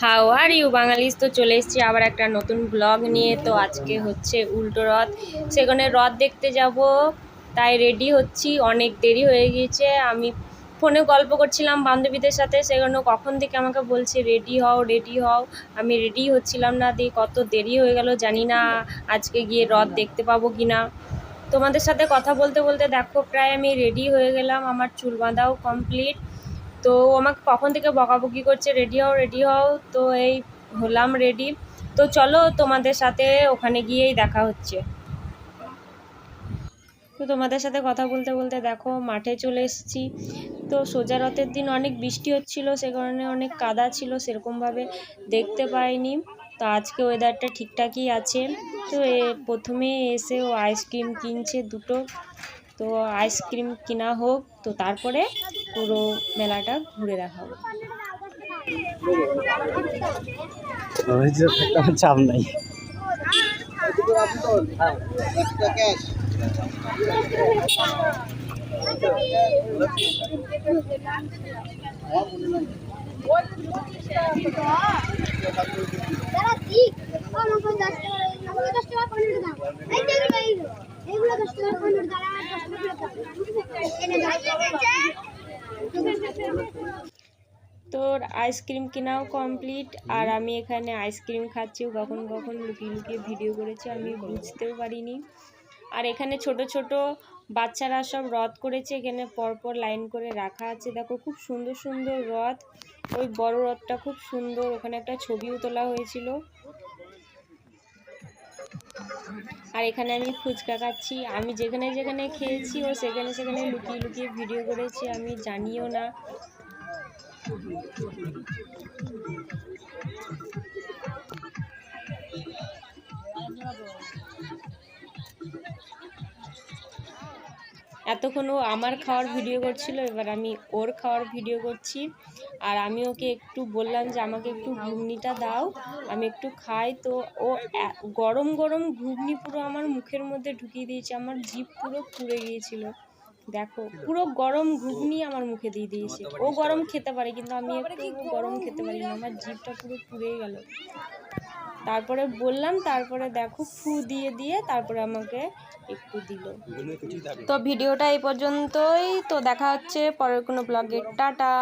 How are you বাঙালিস? তো চলে এসেছি আবার একটা নতুন ব্লগ নিয়ে। তো আজকে হচ্ছে উল্টো রথ। সেখানে রথ দেখতে যাব। তাই রেডি হচ্ছি। অনেক দেরি হয়ে গিয়েছে। আমি ফোনে গল্প করছিলাম বান্ধবীদের সাথে। সেখানে কখন থেকে আমাকে বলছে রেডি হও রেডি হও। আমি রেডি হচ্ছিলাম না। দিয়ে কত দেরি হয়ে গেল জানি না আজকে গিয়ে রথ দেখতে পাবো কি না। তোমাদের সাথে কথা বলতে বলতে দেখো, প্রায় আমি রেডি হয়ে গেলাম। আমার চুল বাঁধাও কমপ্লিট তো আমাকে কখন থেকে বকাবকি করছে রেডি হও রেডি হও। তো এই হলাম রেডি তো চলো তোমাদের সাথে ওখানে গিয়েই দেখা হচ্ছে। তো তোমাদের সাথে কথা বলতে বলতে দেখো মাঠে চলে এসেছি। তো সোজা রথের দিন অনেক বৃষ্টি হচ্ছিল, সে কারণে অনেক কাদা ছিল, সেরকমভাবে দেখতে পাইনি। তো আজকে ওয়েদারটা ঠিকঠাকই আছে। তো এ প্রথমে এসে ও আইসক্রিম কিনছে দুটো। তো আইসক্রিম কিনা হোক, তো তারপরে পুরো মেলাটা ঘুরে দেখাবো চাপ নাই। দাদা ঠিক। আমাকে দশ টাকা আমাকে দশ টাকা পনেরো দাও এই যে এগুলো এইগুলো এগুলো দশ টাকা পনেরো দাঁড়া দশ টাকা এনে দাও তোর আইসক্রিম কেনাও কমপ্লিট। আর আমি এখানে আইসক্রিম খাচ্ছি কখন কখন লুকিয়ে লুকিয়ে ভিডিও করেছি, আমি বুঝতেও পারিনি। আর এখানে ছোট ছোট বাচ্চারা সব রথ করেছে, এখানে পরপর লাইন করে রাখা আছে। দেখো, খুব সুন্দর সুন্দর রথ। ওই বড় রথটা খুব সুন্দর, ওখানে একটা ছবিও তোলা হয়েছিল। আর এখানে আমি ফুচকা খাচ্ছি। আমি যেখানে যেখানে খেয়েছি, ও সেখানে সেখানে লুকিয়ে লুকিয়ে ভিডিও করেছি, আমি জানিও না। এতক্ষণ ও আমার খাওয়ার ভিডিও করছিল, এবার আমি ওর খাওয়ার ভিডিও করছি। আর আমি ওকে একটু বললাম যে, আমাকে একটু ঘুগনিটা দাও, আমি একটু খাই। তো ও গরম গরম ঘুগনি পুরো আমার মুখের মধ্যে ঢুকিয়ে দিয়েছে, আমার জিভ পুরো পুড়ে গিয়েছিল। দেখো পুরো গরম ঘুগনি আমার মুখে দিয়ে দিয়েছে। ও গরম খেতে পারে কিন্তু আমি একটু গরম খেতে পারি না আমার জিভটা পুরো পুড়ে গেল। তারপরে বললাম তারপরে দেখো ফু দিয়ে দিয়ে তারপরে আমাকে একটু দিল। তো ভিডিওটা এই পর্যন্তই তো দেখা হচ্ছে পরের কোনো ব্লগে টাটা।